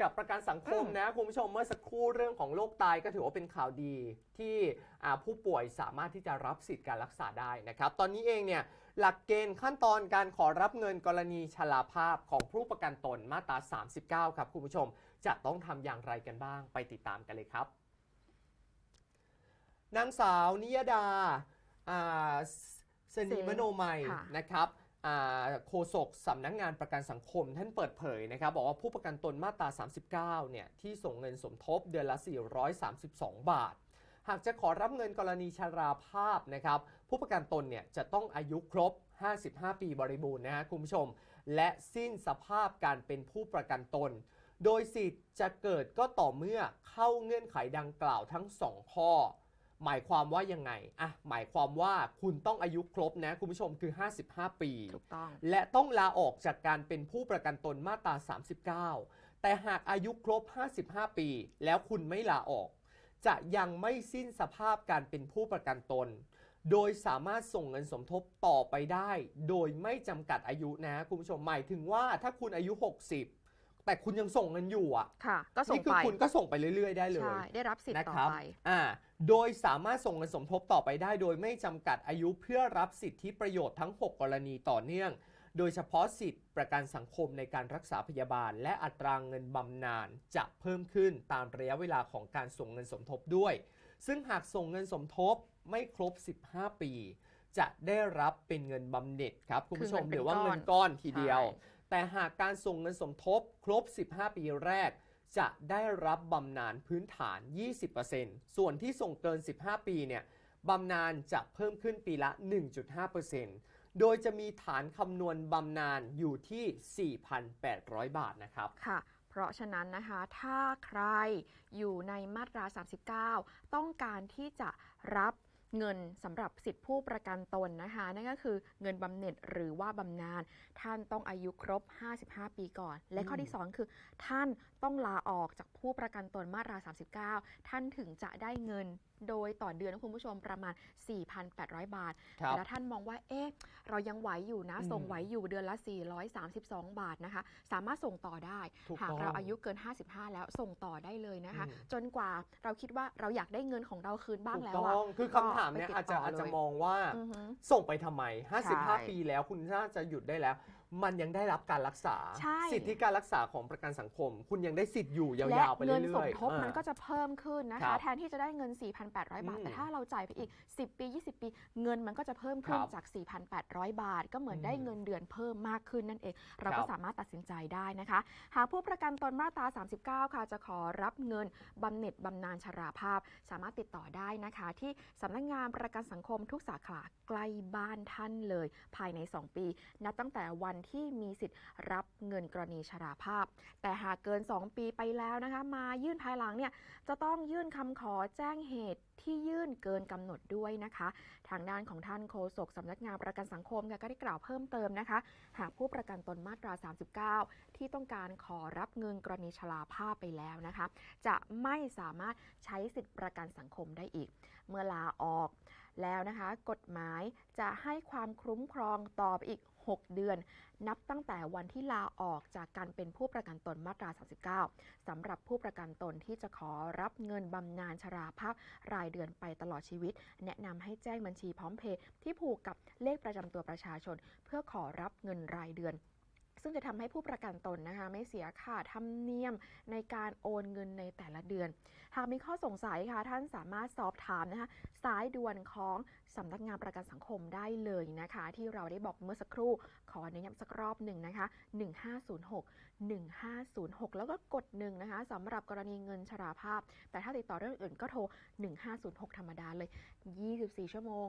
กับประกันสังคมนะคุณผู้ชมเมื่อสักครู่เรื่องของโรคตายก็ถือว่าเป็นข่าวดีที่อ่าผู้ป่วยสามารถที่จะรับสิทธิ์การรักษาได้นะครับ ตอนนี้เองเนี่ยหลักเกณฑ์ขั้นตอนการขอรับเงินกรณีชราภาพของผู้ประกันตนมาตรา 39 ครับคุณผู้ชม จะต้องทำอย่างไรกันบ้าง ไปติดตามกันเลยครับ นางสาวนิยดาอ่าเสนีมโนมัยค่ะนะครับอ่า โฆษกสำนักงานประกันสังคม ท่านเปิดเผยนะครับ บอกว่าผู้ประกันตนมาตรา 39 เนี่ย ที่ส่งเงินสมทบเดือนละ 432 บาท หากจะขอรับเงินกรณีชราภาพนะครับ ผู้ประกันตนเนี่ยจะต้องอายุครบ 55 ปีบริบูรณ์นะฮะคุณผู้ชม และสิ้นสภาพการเป็นผู้ประกันตน โดยสิทธิ์จะเกิดก็ต่อเมื่อเข้าเงื่อนไขดังกล่าวทั้ง 2 ข้อ หมายความว่ายังไงอะหมายความว่าคุณต้องอายุครบนะคุณผู้ชมคือ 55 ปี ถูกต้อง และต้องลาออกจากการเป็นผู้ประกันตนมาตรา 39 แต่หากอายุครบ 55 ปี แล้วคุณไม่ลาออก จะยังไม่สิ้นสภาพการเป็นผู้ประกันตน โดยสามารถส่งเงินสมทบต่อไปได้ โดยไม่จำกัดอายุนะคุณผู้ชมหมายถึงว่าถ้าคุณอายุ 60 แต่คุณยังส่งเงินอยู่อะค่ะ ก็ส่งนี่คือไปคุณก็ส่งไปเรื่อย ๆ ได้เลย ใช่ได้รับสิทธิ์นะต่อครับไป อ่า โดยสามารถส่งเงินสมทบต่อไปได้ โดยไม่จำกัดอายุเพื่อรับสิทธิประโยชน์ทั้ง 6 กรณีต่อเนื่อง โดยเฉพาะสิทธิประกันสังคมในการรักษาพยาบาล และอัตรางเงินบำนาญจะเพิ่มขึ้นตามระยะเวลาของการส่งเงินสมทบด้วย ซึ่งหากส่งเงินสมทบไม่ครบ 15 ปี จะได้รับเป็นเงินบำเหน็จครับคุณผู้ชมคือเงินเป็นหรือว่าก้อนเงินก้อนทีเดียว ใช่ แต่หากการส่งเงินสมทบครบ 15 ปีแรก จะได้รับบำนาญพื้นฐาน 20%ส่วนที่ส่งเกิน 15 ปีเนี่ยบำนาญจะเพิ่มขึ้นปีละ 1.5%โดยจะมีฐานคำนวณบำนาญอยู่ที่ 4,800 บาทนะครับ ค่ะ เพราะฉะนั้นนะคะ ถ้าใครอยู่ในมาตรา 39 ต้องการที่จะรับ เงินสำหรับสิทธิผู้ประกันตนนะคะ นั่นก็คือเงินบำเหน็จหรือว่าบำนาญท่านต้องอายุครบ 55 ปีก่อน และข้อที่ 2 คือ ท่านต้องลาออกจากผู้ประกันตนมาตรา 39 ท่านถึงจะได้เงิน โดยต่อเดือนนะคุณผู้ชมประมาณ 4,800 บาทครับแต่ถ้าท่านมองว่า เอ๊ะ เรายังไหวอยู่นะอืมส่งไหวอยู่เดือนละ 432 บาทนะคะ สามารถส่งต่อได้ถูกหากต้องเราอายุเกิน 55 แล้วส่งต่อได้เลยนะคะอืมจนกว่าเราคิดว่าเราอยากได้เงินของเราคืนบ้างถูกแล้วต้อะองคือคำถามเนี่ยก็อาจจะไปติดต่ออาจจะเลยมองว่าอือหือส่งไปทำไมใช่55 ปีแล้วคุณน่าจะหยุดได้แล้ว มันยังได้รับการรักษา ใช่ สิทธิการรักษาของประกันสังคม คุณยังได้สิทธิ์อยู่ยและาวๆไปเงินเรื่สอมยทบๆมันอ่าก็จะเพิ่มขึ้นนะครัคะ บแทนที่จะได้เงิน 4,800 บาท อืมแต่ถ้าเราจ่ายไปอีก 10 ปี 20 ปี เงินมันก็จะเพิ่มขึ้นครับจาก 4,800 บาท ก็เหมือนอืมได้เงินเดือนเพิ่มมากขึ้นนั่นเอง เราครัก็บ สามารถตัดสินใจได้นะคะ หากผู้ประกันตนมาตรา 39 ค่ะ จะขอรับเงินบำเหน็จบำนาญชราภาพ สามารถติดต่อได้นะคะ ที่สำนักงานประกันสังคมทุกสาขาใกล้บ้านท่านเลย ภายใน 2 ปี นับตั้งแต่วันที่มีสิทธิ์รับเงินกรณีชราภาพ แต่หากเกิน 2 ปีไปแล้วนะคะมายื่นภายหลังเนี่ยจะต้องยื่นคำขอแจ้งเหตุที่ยื่นเกินกำหนดด้วยนะคะ ทางด้านของท่านโฆษกสำนักงานประกันสังคมค่ะก็ได้กล่าวเพิ่มเติมนะคะ หากผู้ประกันตนมาตรา 39 ที่ต้องการขอรับเงินกรณีชราภาพไปแล้วนะคะ จะไม่สามารถใช้สิทธิประกันสังคมได้อีก เมื่อลาออกแล้วนะคะ กฎหมายจะให้ความคุ้มครองต่อไปอีก 6 เดือน นับตั้งแต่วันที่ลาออกจากการเป็นผู้ประกันตนมาตรา 39สำหรับผู้ประกันตนที่จะขอรับเงินบำนาญชราภาพรายเดือนไปตลอดชีวิต แนะนำให้แจ้งบัญชีพร้อมเพย์ที่ผูกกับเลขประจำตัวประชาชน เพื่อขอรับเงินรายเดือน ซึ่งจะทำให้ผู้ประกันตนนะคะไม่เสียค่าธรรมเนียมในการโอนเงินในแต่ละเดือน หากมีข้อสงสัยค่ะท่านสามารถสอบถามนะคะสายด่วนของสำนักงานประกันสังคมได้เลยนะคะ ที่เราได้บอกเมื่อสักครู่ขอเน้นย้ำสักรอบหนึ่งนะคะ1506 1506 แล้วก็กดหนึ่งนะคะสำหรับกรณีเงินชราภาพ แต่ถ้าติดต่อเรื่องอื่นก็โทร 1506 ธรรมดาเลย 24 ชั่วโมง